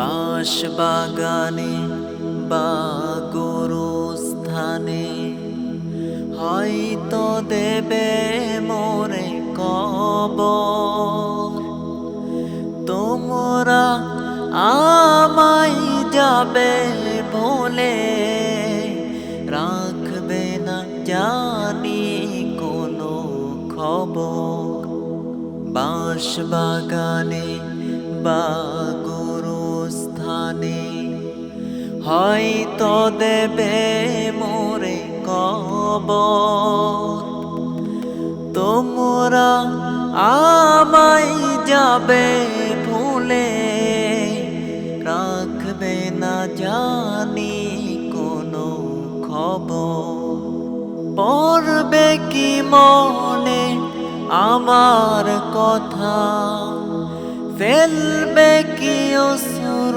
বাঁশ বাগানে বা স্থানে হয়তো দেবে মোরে কব তোমরা আমাই যাবে বলে রাখবে না জানি কোনো খবর। বাঁশ বাগানে বা হয়তো দেবে মোরে কব তোমরা আমায় যাবে ভুলে রাখবে না জানি কোনো খবর। পড়বে কি মনে আমার কথা, ফেলবে কি অসুর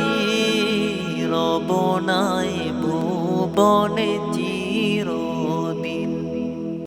রব নাই ভুবনে